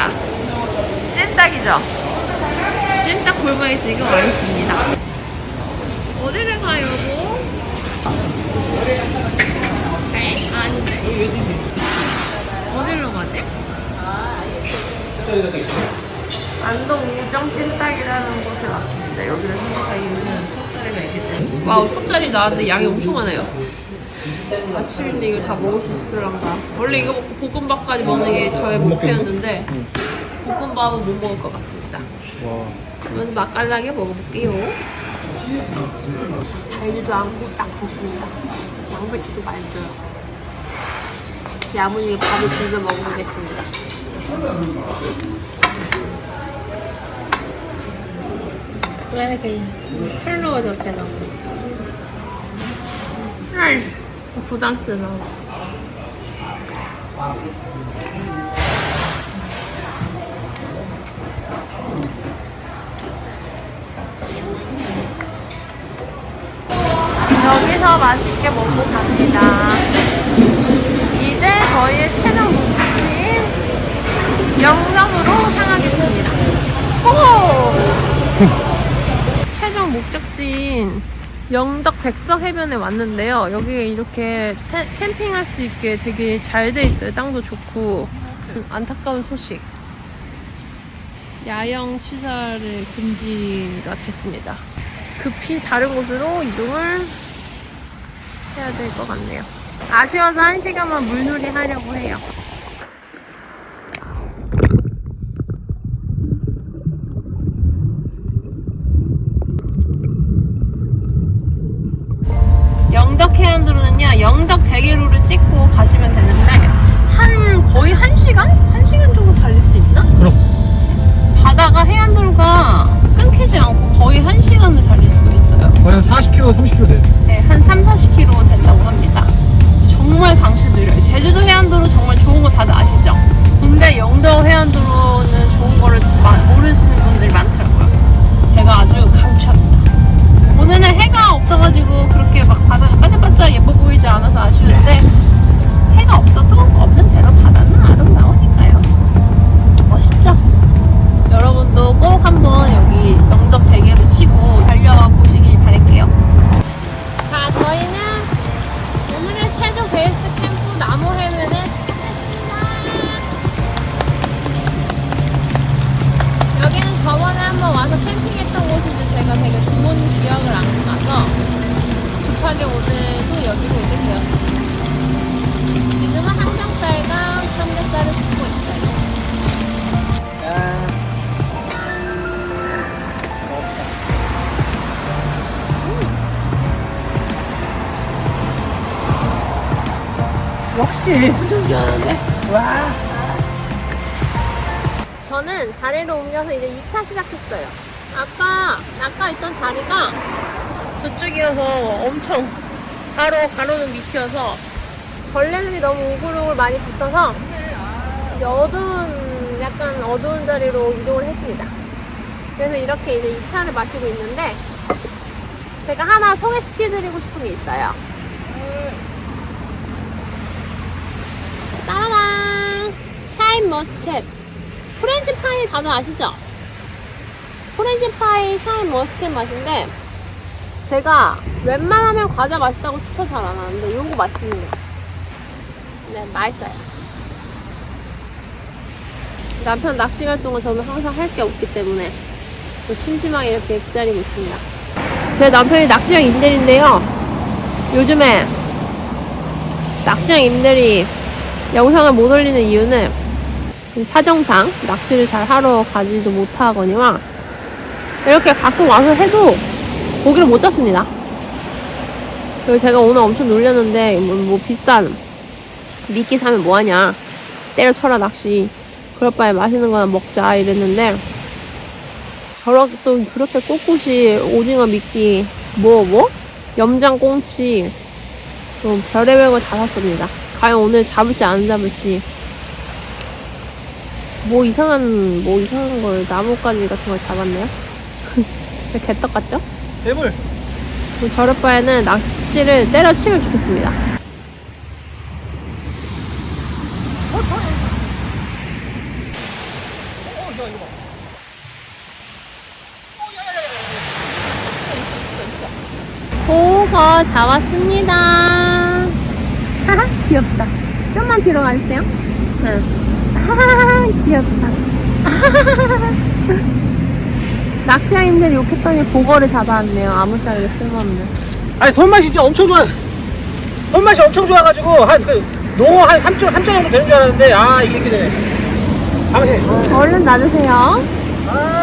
찜닭 찜닭이죠? 찐따 골목에 지금 와 있습니다 어디를 가요 여보? 네? 아닌데? 어디로 가지? 안동 우정 찐따기라는 곳에 왔습니다 여기를 선택하기 위해서 소짜리가 있기 때문에 와우 소짜리 나왔는데 양이 엄청 많아요 아침인데 이걸 다 먹을 수 있을란가. 원래 이거 먹고 볶음밥까지 먹는 게 저의 목표였는데, 볶음밥은 못 먹을 것 같습니다. 와. 먼저 맛깔나게 먹어볼게요. 달지도 않고 딱 좋습니다. 양배추도 맛있어요. 야무지게 밥을 비벼 먹어보겠습니다. 왜 이렇게 컬러가 저렇게 나오는 아 부담스러워. 여기서 맛있게 먹고 갑니다. 이제 저희의 최종 목적지인 영광으로 향하겠습니다. 고! 최종 목적지인 영덕 백석 해변에 왔는데요. 여기에 이렇게 텐- 캠핑할 수 있게 되게 잘 돼 있어요. 땅도 좋고. 안타까운 소식. 야영 시설을 금지가 됐습니다. 급히 다른 곳으로 이동을 해야 될 것 같네요. 아쉬워서 한 시간만 물놀이 하려고 해요. 영덕 해안도로는요, 영덕 대게로를 찍고 가시면 되는데, 한, 거의 한 시간? 한 시간 정도 달릴 수 있나? 그럼. 바다가 해안도로가 끊기지 않고 거의 한 시간을 달릴 수가 있어요. 거의 한 40km, 30km 돼. 네, 한 3, 40km 된다고 합니다. 정말 강추드려요. 제주도 바다가 반짝반짝 예뻐 보이지 않아서 아쉬운데 해가 없어도 없는 대로 바다는 아름다우니까요. 멋있죠? 여러분도 꼭 한번 여기 영덕 대게로 치고 달려보시길 바랄게요. 자, 저희는 오늘의 최종 베이스 캠프 나무 해변에 도착했습니다. 여기는 저번에 한번 와서 캠핑했던 곳인데 제가 되게 좋은 기억을 안 나서 급하게 오늘도 여기로 오게 되었습니다. 지금은 항정살과 삼겹살을 굽고 있어요. 역시. 엄청 시원한데? 와. 저는 자리를 옮겨서 이제 2차 시작했어요. 아까, 아까 있던 자리가 저쪽이어서 엄청 바로 가로등 밑이어서 벌레들이 너무 우글우글 많이 붙어서 이제 어두운, 약간 어두운 자리로 이동을 했습니다. 그래서 이렇게 이제 2차를 마시고 있는데 제가 하나 소개시켜드리고 싶은 게 있어요. 따라란! 샤인 머스켓. 프렌치 파이 다들 아시죠? 프렌치 파이 샤인 머스켓 맛인데 제가 웬만하면 과자 맛있다고 추천 잘 안 하는데 이거 맛있습니다. 네, 맛있어요. 남편 낚시 활동을 저는 항상 할 게 없기 때문에 또 심심하게 이렇게 기다리고 있습니다. 제 남편이 낚시장 임대리인데요. 요즘에 낚시장 임대리 영상을 못 올리는 이유는 그 사정상 낚시를 잘 하러 가지도 못하거니와 이렇게 가끔 와서 해도 고기를 못 잡습니다. 그리고 제가 오늘 엄청 놀렸는데 뭐, 뭐 비싼 미끼 사면 뭐하냐 때려쳐라 낚시 그럴 바에 맛있는 거나 먹자 이랬는데 저렇게 또 그렇게 꼿꼿이 오징어 미끼 뭐 뭐? 염장 꽁치 또 별의별 걸 다 샀습니다. 과연 오늘 잡을지 안 잡을지 뭐 이상한 뭐 이상한 걸 나뭇가지 같은 걸 잡았네요. 개떡 같죠? 대물. 뭐 저럴 바에는 낚시를 때려치면 좋겠습니다. 어. 어. 보고 잡았습니다. 하하, 귀엽다. 좀만 뒤로 가주세요. 응. 하하, 귀엽다. 낚시아님들이 욕했더니 보거를 잡아왔네요. 아무짝에 쓸모없는. 아니 손맛이 진짜 엄청 좋아. 손맛이 엄청 좋아가지고 한그 농어 한 3점 3점 정도 되는 줄 알았는데 아 이게 이렇게 되네. 방생. 얼른 놔주세요. 아